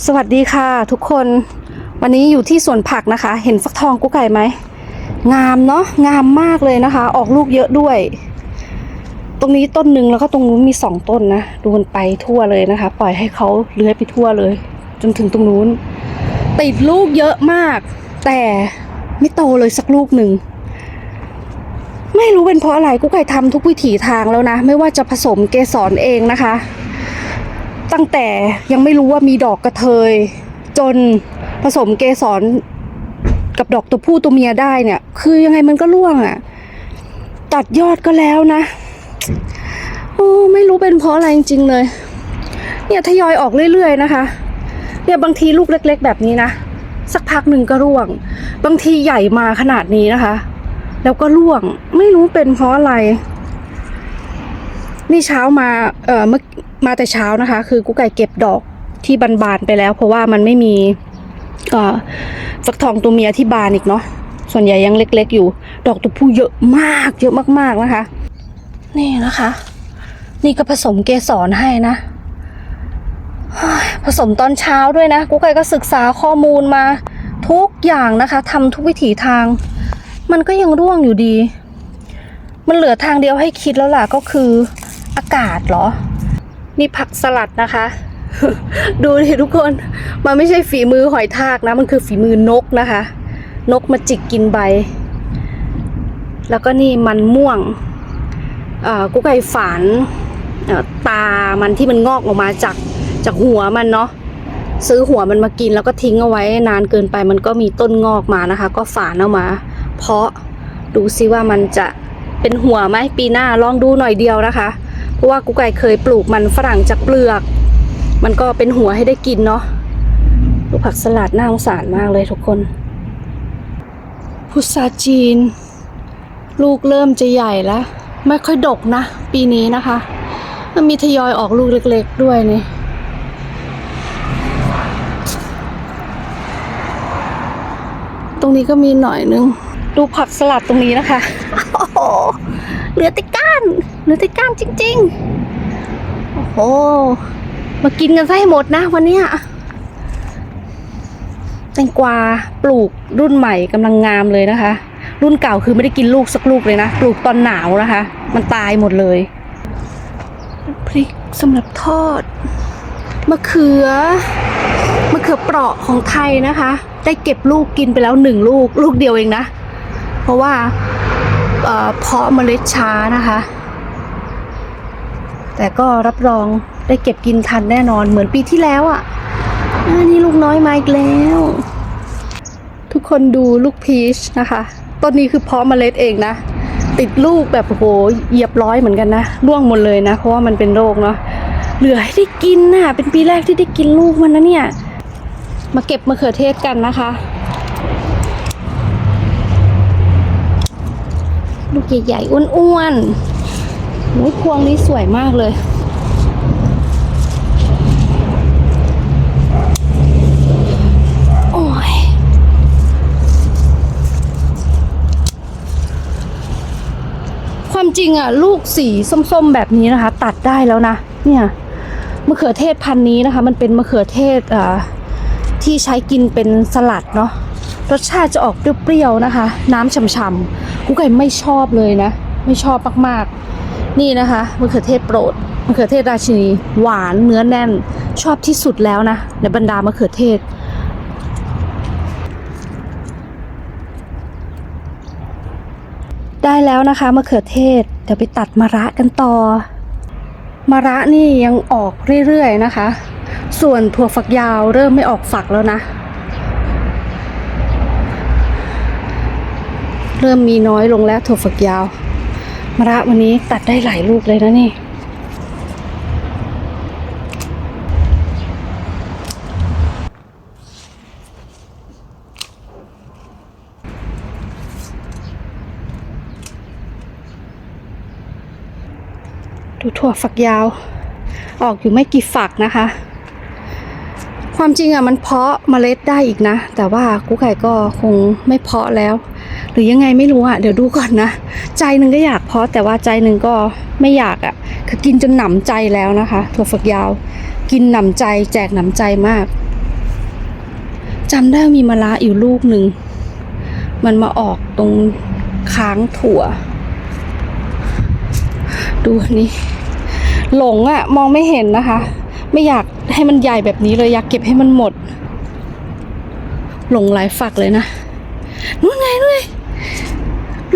สวัสดีค่ะ ทุกคนวันนี้อยู่ที่สวนผักนะคะ เห็นฟักทองกุ๊กไก่ไหมงามเนาะงามมากเลยนะคะ ออกลูกเยอะด้วย ตรงนี้ต้นหนึ่งแล้วก็ตรงนู้นมีสองต้นนะดูมันไปทั่วเลยนะคะ ปล่อยให้เขาเลื้อยไปทั่วเลย จนถึงตรงนู้น ติดลูกเยอะมาก แต่ไม่โตเลยสักลูกหนึ่งไม่รู้เป็นเพราะอะไรกุ๊กไก่ทำทุกวิถีทางแล้วนะ ไม่ว่าจะผสมเกสรเองนะคะ ตั้งแต่ยังไม่รู้ว่ามีดอกกระเทย จนผสมเกสรกับดอกตัวผู้ตัวเมียได้เนี่ย คือยังไงมันก็ร่วงอะ่ะ ตัดยอดก็แล้วนะโอ้ไม่รู้เป็นเพราะอะไรจริงๆเลย เนี่ยทยอยออกเรื่อยๆนะคะ เนี่ยบางทีลูกเล็ก ๆ แบบนี้นะสักพักหนึ่งก็ร่วง บางทีใหญ่มาขนาดนี้นะคะ แล้วก็ร่วง ไม่รู้เป็นเพราะอะไร นี่เช้ามา เออเมื่อ มาแต่เช้านะคะ คือกุ๊กไก่เก็บดอกที่บานๆไปแล้ว เพราะว่ามันไม่มีฟักทองตัวเมียที่บานอีกเนาะส่วนใหญ่ยังเล็ก ๆ อยู่ ดอกตัวผู้เยอะมาก เยอะมากๆนะคะ นี่นะคะ นี่ก็ผสมเกสรให้นะผสมตอนเช้าด้วยนะกุ๊กไก่ก็ศึกษาข้อมูลมาทุกอย่างนะคะทำทุกวิถีทาง มันก็ยังร่วงอยู่ดี มันเหลือทางเดียวให้คิดแล้วล่ะก็คืออากาศเหรอ นี่ผักสลัดนะคะ ดูดิทุกคน มันไม่ใช่ฝีมือหอยทากนะ มันคือฝีมือนกนะคะ นกมาจิกกินใบ แล้วก็นี่มันม่วงกุ๊กไก่ฝานตามันที่มันงอกออกมาจากจากหัวมันเนาะซื้อหัวมันมากินแล้วก็ทิ้งเอาไว้นานเกินไปมันก็มีต้นงอกมานะคะ ก็ฝานเอามา เพาะดูซิว่ามันจะเป็นหัวไหมปีหน้าลองดูหน่อยเดียวนะคะ ราะว่ากุ๊กไก่เคยปลูกมันฝรั่งจากเปลือก มันก็เป็นหัวให้ได้กินเนาะลูกผักสลัดน่าสงสารมากเลยทุกคน พุทราจีน ลูกเริ่มจะใหญ่แล้ว ไม่ค่อยดกนะ ปีนี้นะคะ มันมีทยอยออกลูกเล็กๆด้วยนี่ตรงนี้ก็มีหน่อยนึง ดูผักสลัดตรงนี้นะคะ โอ้โหเหลือแต่ก้าน หลือแต่ก้านจริง ๆ โอ้โห มากินกันซะให้หมดนะวันเนี้ยแตงกวาปลูกรุ่นใหม่กำลังงามเลยนะคะ รุ่นเก่าคือไม่ได้กินลูกสักลูกเลยนะ ปลูกตอนหนาวนะคะ มันตายหมดเลยพริกสำหรับทอดมะเขือมะเขือเปราะของไทยนะคะ ได้เก็บลูกกินไปแล้วหนึ่งลูกลูกเดียวเองนะ เพราะว่าเอ่อเพาะเมล็ดช้านะคะ แต่ก็รับรองได้เก็บกินทันแน่นอนเหมือนปีที่แล้วอะ่ะอันนี้ลูกน้อยมาอีกแล้ว ทุกคนดูลูกพีชนะคะต้นนี้คือเพาะเมล็ดเองนะ ติดลูกแบบโอ้โหเหยียบร้อยเหมือนกันนะร่วงหมดเลยนะ เพราะว่ามันเป็นโรคเนาะเหลือให้ได้กินน่ะ เป็นปีแรกที่ได้กินลูกมันนะเนี่ย มาเก็บมะเขือเทศกันนะคะ ลูกใหญ่ๆอ้วนๆ หูยพวงนี้สวยมากเลย โอ้ย ความจริงอะ ลูกสีส้มๆแบบนี้นะคะ ตัดได้แล้วนะ เนี่ยมะเขือเทศพันนี้นะคะ มันเป็นมะเขือเทศอ่าที่ใช้กินเป็นสลัดเนาะรสชาติจะออกเปรี้ยวๆนะคะ น้ำฉ่ำๆกุ๊กไก่ไม่ชอบเลยนะ ไม่ชอบมากๆ นี่นะคะมะเขือเทศโปรดมะเขือเทศราชินี หวานเนื้อแน่น ชอบที่สุดแล้วนะ ในบรรดามะเขือเทศ ได้แล้วนะคะมะเขือเทศ เดี๋ยวไปตัดมะระกันต่อมะระนี่ยังออกเรื่อยๆนะคะ ส่วนถั่วฝักยาวเริ่มไม่ออกฝักแล้วนะ เริ่มมีน้อยลงแล้วถั่วฝักยาว มะระวันนี้ตัดได้หลายลูกเลยนะนี่ ดูถั่วฝักยาว ออกอยู่ไม่กี่ฝักนะคะ ความจริงอะมันเพาะเมล็ดได้อีกนะ แต่ว่ากุ๊กไก่ก็คงไม่เพาะแล้ว หรือยังไงไม่รู้อะเดี๋ยวดูก่อนนะ ใจหนึ่งก็อยากเพาะแต่ว่าใจหนึ่งก็ไม่อยากอะคือกินจนหนำใจแล้วนะคะถั่วฝักยาว กินหนำใจ แจกหนำใจมากจำได้มีมะระอยู่ลูกหนึ่งมันมาออกตรงค้างถั่ว ดูนนี้หลงอะมองไม่เห็นนะคะ ไม่อยากให้มันใหญ่แบบนี้เลยอยากเก็บให้มันหมด หลงหลายฝักเลยนะนู่นไงนู่นไง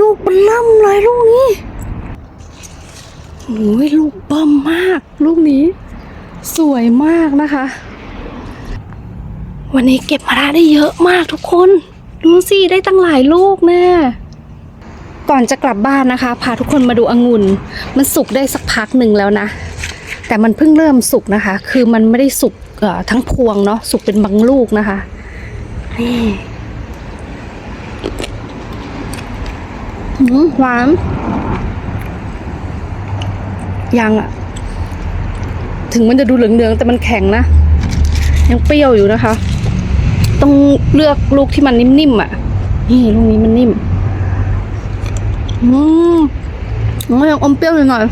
ลูกมันล่ำเลยลูกนี้โอ้ยลูกเบิ่มมาก ลูกนี้ สวยมากนะคะ วันนี้เก็บมะระได้เยอะมากทุกคน ดูสิได้ตั้งหลายลูกแน่ก่อนจะกลับบ้านนะคะ พาทุกคนมาดูองุ่น มันสุกได้สักพักหนึ่งแล้วนะ แต่มันเพิ่งเริ่มสุกนะคะ คือมันไม่ได้สุกทั้งพวงเนาะสุกเป็นบางลูกนะคะนี่ หืมหวาน ยังอะถึงมันจะดูเหลืองๆแต่มันแข็งนะ ยังเปรี้ยวอยู่นะคะ ต้องเลือกลูกที่มันนิ่มๆอะ นี่ลูกนี้มันนิ่ม อืมมันยังอมเปรี้ยวหน่อย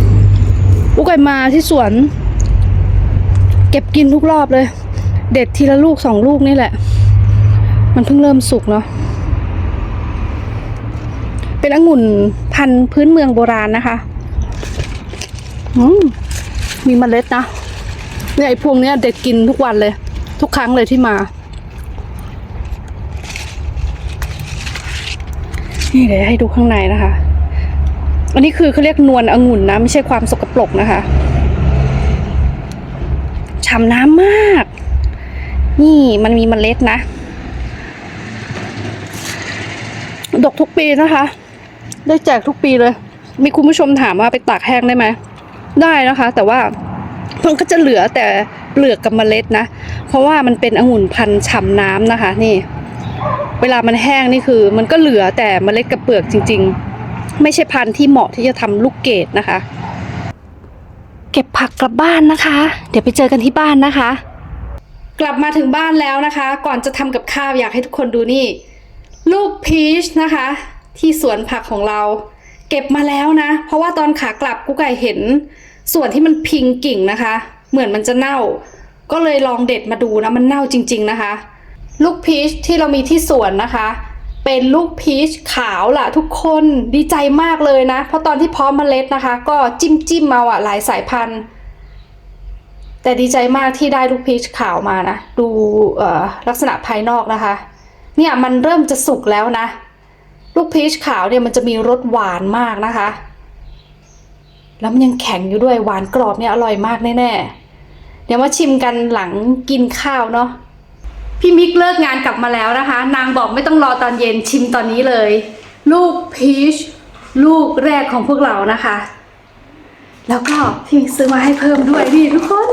ๆลูกไก่มาที่สวน เก็บกินทุกรอบเลย เด็ดทีละลูกสองลูกนี่แหละ มันเพิ่งเริ่มสุกเนาะ เป็นองุ่นพันธุ์พื้นเมืองโบราณนะคะอืมมีเมล็ดนะ เนี่ยไอ้พวงเนี้ยเด็ดกินทุกวันเลย ทุกครั้งเลยที่มา นี่เดี๋ยวให้ดูข้างในนะคะ อันนี้คือเขาเรียกนวลองุ่นนะ ไม่ใช่ความสกปรกนะคะฉ่ำน้ำมาก นี่มันมีเมล็ดนะ ดกทุกปีนะคะ ได้แจกทุกปีเลย มีคุณผู้ชมถามว่าไปตากแห้งได้ไหม ได้นะคะ แต่ว่ามันก็จะเหลือแต่เปลือกกับเมล็ดนะ เพราะว่ามันเป็นองุ่นพันธุ์ฉ่ำน้ำนะคะ นี่ เวลามันแห้งนี่คือ มันก็เหลือแต่เมล็ดกับเปลือกจริง ๆ ไม่ใช่พันธุ์ที่เหมาะที่จะทำลูกเกดนะคะ เก็บผักกลับบ้านนะคะ เดี๋ยวไปเจอกันที่บ้านนะคะ กลับมาถึงบ้านแล้วนะคะ ก่อนจะทำกับข้าวอยากให้ทุกคนดูนี่ ลูกพีชนะคะ ที่สวนผักของเรา เก็บมาแล้วนะ เพราะว่าตอนขากลับกุ๊กไก่เห็น ส่วนที่มันพิงกิ่งนะคะ เหมือนมันจะเน่า ก็เลยลองเด็ดมาดูนะมันเน่าจริง ๆนะคะ ลูกพีชที่เรามีที่สวนนะคะ เป็นลูกพีชขาวล่ะทุกคนดีใจมากเลยนะ เพราะตอนที่เพาะเมล็ดนะคะ ก็จิ้มจิ้มๆมาอะหลายสายพันธุ์แต่ดีใจมากที่ได้ลูกพีชขาวมานะ ดูลักษณะภายนอกนะคะ เนี่ยมันเริ่มจะสุกแล้วนะ ลูกพีชขาวเนี่ยมันจะมีรสหวานมากนะคะ แล้วมันยังแข็งอยู่ด้วยหวานกรอบเนี่ยอร่อยมากแน่ๆ เดี๋ยวมาชิมกันหลังกินข้าวเนาะพี่มิกเลิกงานกลับมาแล้วนะคะ นางบอกไม่ต้องรอตอนเย็นชิมตอนนี้เลย ลูกพีชลูกแรกของพวกเรานะคะ แล้วก็พี่มิกซื้อมาให้เพิ่มด้วยนี่ทุกคน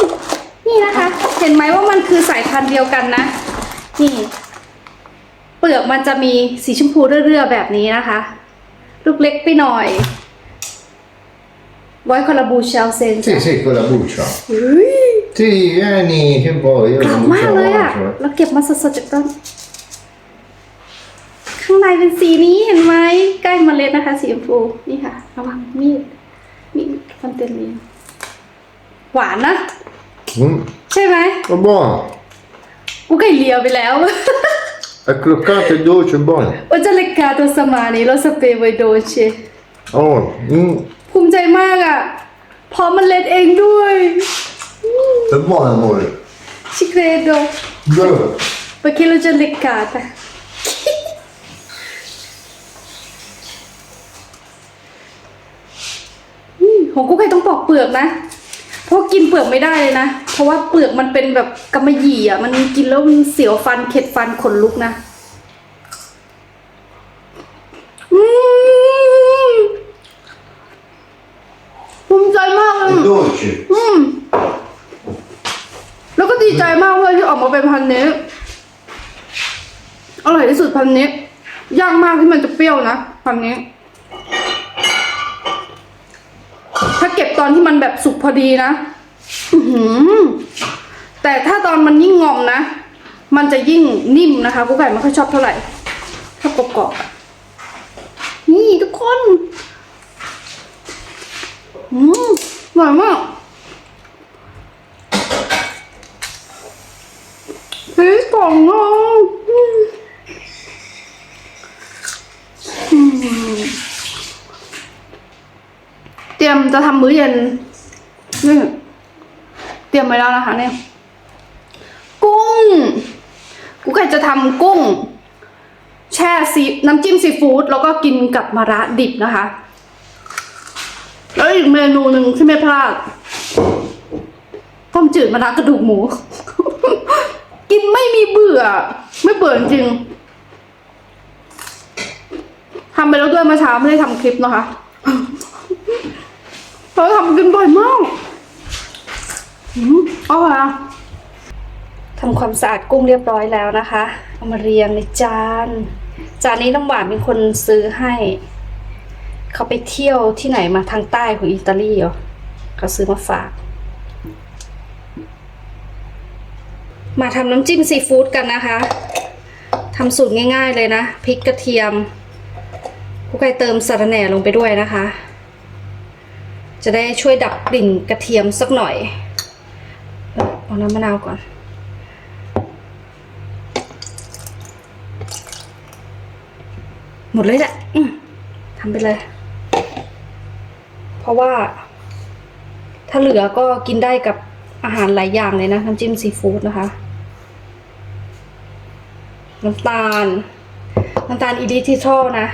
นี่นะคะ เห็นไหมว่ามันคือสายพันธุ์เดียวกันนะ นี่ เปลือกมันจะมีสีชมพูเรื่อๆแบบนี้นะคะ ลูกเล็กไปหน่อย ไว้คอลลาบูเชลเซน Sì, sì, con la buccia. เฮ้ย Sì, vieni, che vuoi? Io กรอบ la มาก buccia เลย la อะ mangio. เราเก็บมาสดๆจากต้น ข้างในเป็นสีนี้เห็นไหม ใกล้เมล็ดนะคะ สีชมพู นี่ค่ะ ระวังมีด มีดคอนเทนต์นี้หวานนะ Mm, ใช่ไหม è buono. กูไก่เลียวไปแล้ว È croccante e dolce, buono. ว่าจะเลกาตัวสมานี้เราสเปรย์ไวโดเช Oh, mm, ภูมิใจมากอะพร้อมเมล็ดเองด้วย è buono, amore. ชิเครโด Dove? perché l'ho già leccata อืมของกุ๊กไก่ต้องปอกเปลือกนะ เพราะกินเปลือกไม่ได้เลยนะ เพราะว่าเปลือกมันเป็นแบบกำมะหยี่อะ มันกินแล้วมันเสียวฟันเข็ดฟันขนลุกนะอืมภูมิใจมากเลย È dolce. อืม แล้วก็ดีใจมากเลยที่ออกมาเป็นพันธุ์นี้อร่อยที่สุดพันธุ์นี้ยากมากที่มันจะเปรี้ยวนะพันธุ์นี้ ถ้าเก็บตอนที่มันแบบสุกพอดีนะอื้อหือ แต่ถ้าตอนมันยิ่งงอมนะ มันจะยิ่งนิ่มนะคะกุ๊กไก่ไม่ค่อยชอบเท่าไหร่ ถ้ากรอบๆนี่ทุกคนอืมอร่อยมากพเฮ้ยกล่องน้องเตรียมจะทำมื้อเย็นนี่ รียมไว้แล้วนะคะเนี่ย กุ้ง กูก็จะทำกุ้ง แช่ซีน้ำจิ้มซีฟู้ดแล้วก็กินกับมะระดิบนะคะ แล้วอีกเมนูหนึ่งที่ไม่พลาดต้มจืดมะระกระดูกหมู กินไม่มีเบื่อ ไม่เบื่อจริงทำไปแล้วด้วยเมื่อเช้าไม่ได้ทำคลิปนะคะ เราทำกินบ่อยมาก อืมอร่อยอะทำความสะอาดกุ้งเรียบร้อยแล้วนะคะ เอามาเรียงในจาน จานนี้น้ำหวานเป็นคนซื้อให้ เขาไปเที่ยวที่ไหนมาทางใต้ของอิตาลีเหรอเขาซื้อมาฝาก มาทำน้ำจิ้มซีฟู้ดกันนะคะทำสูตรง่าย ๆเลยนะพริกกระเทียมผู้ไก่เติมสาระแหน่ลงไปด้วยนะคะ จะได้ช่วยดับกลิ่นกระเทียมสักหน่อย เอาน้ำมะนาวก่อน หมดเลยแหละทำไปเลย เพราะว่า ถ้าเหลือก็กินได้กับอาหารหลายอย่างเลยนะ น้ำจิ้มซีฟู้ดนะคะ น้ำตาล น้ำตาลอีดิทิทอลนะ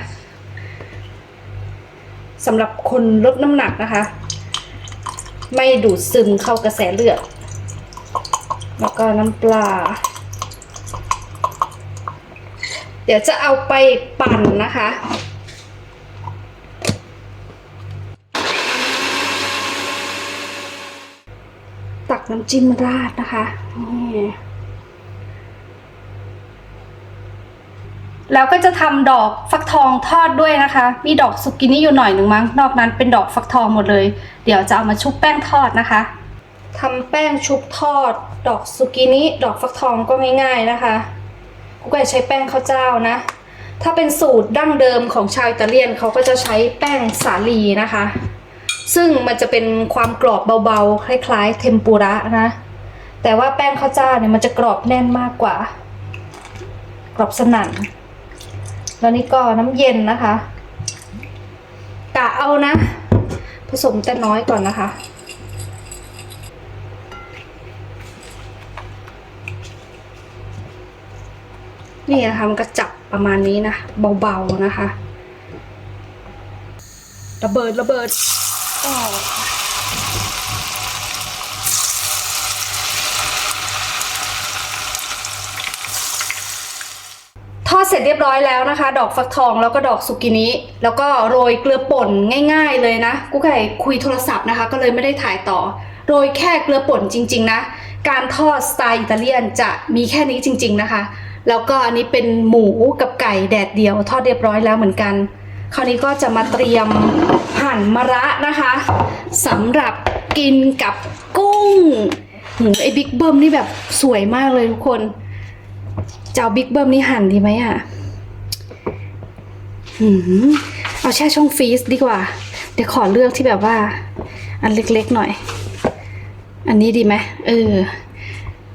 สำหรับคนลดน้ำหนักนะคะ ไม่ดูดซึมเข้ากระแสเลือด แล้วก็น้ำปลา เดี๋ยวจะเอาไปปั่นนะคะ ตักน้ำจิ้มราดนะคะนี่แล้วก็จะทำดอกฟักทองทอดด้วยนะคะ มีดอกสุกินี่อยู่หน่อยหนึ่งมั้ง นอกนั้นเป็นดอกฟักทองหมดเลย เดี๋ยวจะเอามาชุบแป้งทอดนะคะ ทำแป้งชุบทอด ดอกสุกินี่ดอกฟักทองก็ง่ายๆนะคะกูก็ใช้แป้งข้าวเจ้านะ ถ้าเป็นสูตรดั้งเดิมของชาวอิตาเลียนเขาก็จะใช้แป้งสาลีนะคะ ซึ่งมันจะเป็นความกรอบเบาๆ คล้ายๆ เทมปุระนะ แต่ว่าแป้งข้าวเจ้าเนี่ยมันจะกรอบแน่นมากกว่า กรอบสนั่น แล้วนี่ก็น้ำเย็นนะคะกะเอานะ ผสมแต่น้อยก่อนนะคะ นี่นะคะมันก็จับประมาณนี้นะเบาๆนะคะ ระเบิดระเบิดอ๋อทอดเสร็จเรียบร้อยแล้วนะคะ ดอกฟักทองแล้วก็ดอกสุกินิแล้วก็โรยเกลือป่นง่าย ๆ เลยนะกุ๊กไก่คุยโทรศัพท์นะคะ ก็เลยไม่ได้ถ่ายต่อ โรยแค่เกลือป่นจริง ๆ นะ การทอดสไตล์อิตาเลียนจะมีแค่นี้จริง ๆ นะคะ แล้วก็อันนี้เป็นหมูกับไก่แดดเดียวทอดเรียบร้อยแล้วเหมือนกัน คราวนี้ก็จะมาเตรียมหั่นมะระนะคะสำหรับกินกับกุ้งหูไอ้บิ๊กเบิ้มนี่แบบสวยมากเลยทุกคนจะเอาบิ๊กเบิ้มนี่หั่นดีไหมอะเอาแช่ช่องฟรีซดีกว่า เดี๋ยวขอเลือกที่แบบว่า อันเล็กๆหน่อย อันนี้ดีไหมเออ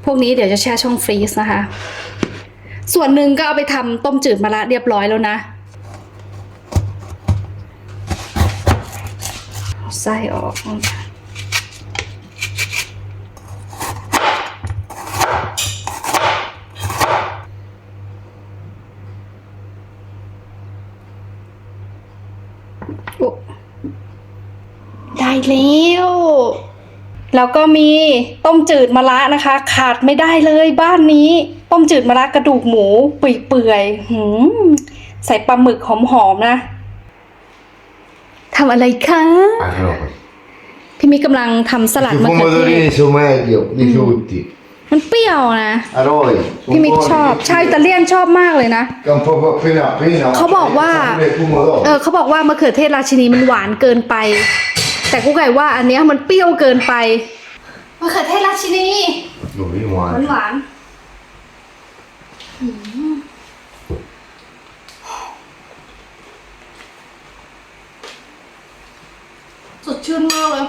พวกนี้เดี๋ยวจะแช่ช่องฟรีซนะคะ ส่วนหนึ่งก็เอาไปทำต้มจืดมะระเรียบร้อยแล้วนะเอาไส้ออกได้แล้ว แล้วก็มีต้มจืดมะระนะคะ ขาดไม่ได้เลยบ้านนี้ ต้มจืดมะระกระดูกหมูเปื่อยๆหืมใส่ปลาหมึกหอมๆนะทำอะไรคะ Allora, พี่มิกกำลังทำสลัด i มะเขือเทศ pomodorini sono meglio di tutti. มันเปรี้ยวนะ Aroi, พี่มิกชอบชาวอิตาเลียนชอบมากเลยนะ Che un po' appena appena. เขาบอกว่า Il pomodoro. เออเขาบอกว่ามะเขือเทศราชินีมันหวานเกินไป แต่กูไก่ว่าอันเนี้ยมันเปรี้ยวเกินไปมะเขือเทศราชินี No, io หวาน mangio. หวานสดชื่นมากเลย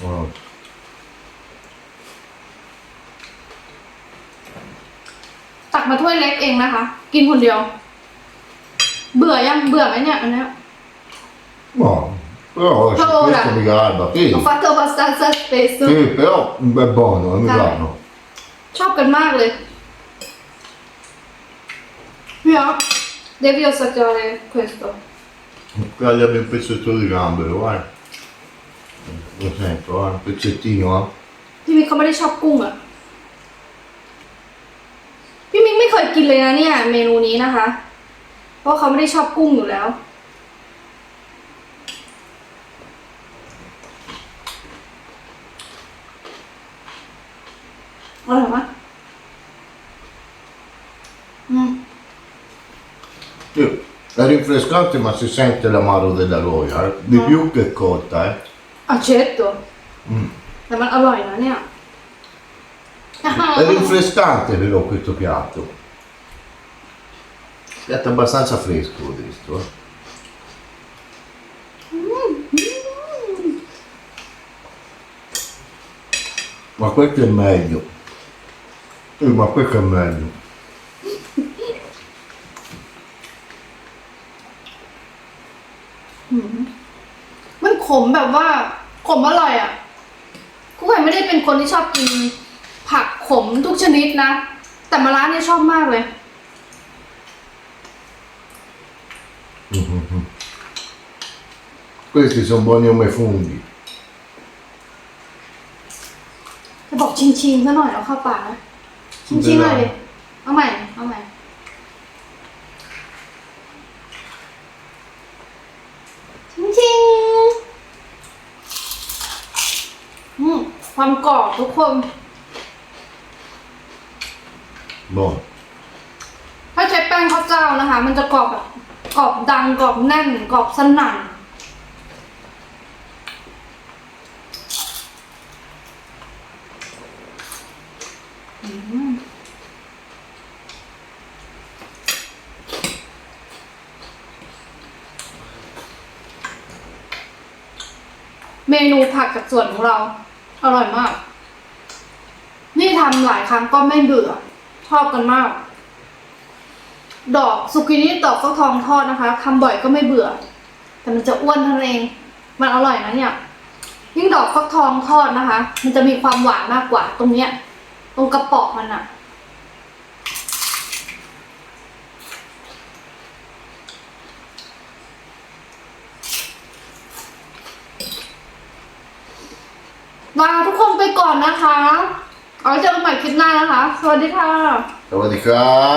อ Ja. ตักมาถ้วยเล็กเองนะคะ กินคนเดียว เบื่อยังเบื่อไหมเนี่ยอันเนี้ย Ma, però se Allora. questo mi garba, sì. Ho fatto abbastanza spesso Sì, però è buono, mi Dai. piace. ชอบกันมากเลยพี่อ๊อฟ devi assaggiare questo Tagliami un pezzetto di gambero, vai. Lo sento, eh, un pezzettino, eh. พี่มิกเขาไม่ได้ชอบกุ้งอะพี่มิกไม่เคยกินเลยนะเนี่ย เมนูนี้นะคะ เพราะเขาไม่ได้ชอบกุ้งอยู่แล้ว อร่อยมากอืม Sì, È rinfrescante ma si sente l'amaro della roia, eh. Di No. più che cotta, eh. อ่ะเช็ดตัว Mm. แต่มันอร่อยนะเนี่ย È rinfrescante però questo piatto. Piatto abbastanza fresco questo, eh. Ma questo è meglio. Sì, ma questo è meglio. มันขมแบบว่าขมอร่อยอะกูไก่ไม่ได้เป็นคนที่ชอบกินผักขมทุกชนิดนะ แต่มาร้านเนี่ยชอบมากเลย Questi sono buoni come funghi. จะบอกชิงชิงๆซะหน่อยเอาเข้าปากนะชิงชิงๆหน่อยดิเอาใหม่เอาใหม่ ชิงชิงๆอืมความกรอบทุกคน Buono. ถ้าใช้แป้งข้าวเจ้านะคะ มันจะกรอบแบบกรอบดังกรอบแน่นกรอบสนั่น นูผักจากสวนของเรา อร่อยมาก นี่ทำหลายครั้งก็ไม่เบื่อ ชอบกันมาก ดอกสุกินี่ดอกฟักทองทอดนะคะทำบ่อยก็ไม่เบื่อ แต่มันจะอ้วนเท่านั้นเอง มันอร่อยนะเนี่ย ยิ่งดอกฟักทองทอดนะคะ มันจะมีความหวานมากกว่า ตรงเนี้ย ตรงกระเปอกมันอะ ลาทุกคนไปก่อนนะคะ เอาไว้เจอกันใหม่คลิปหน้านะคะ สวัสดีค่ะ สวัสดีครับ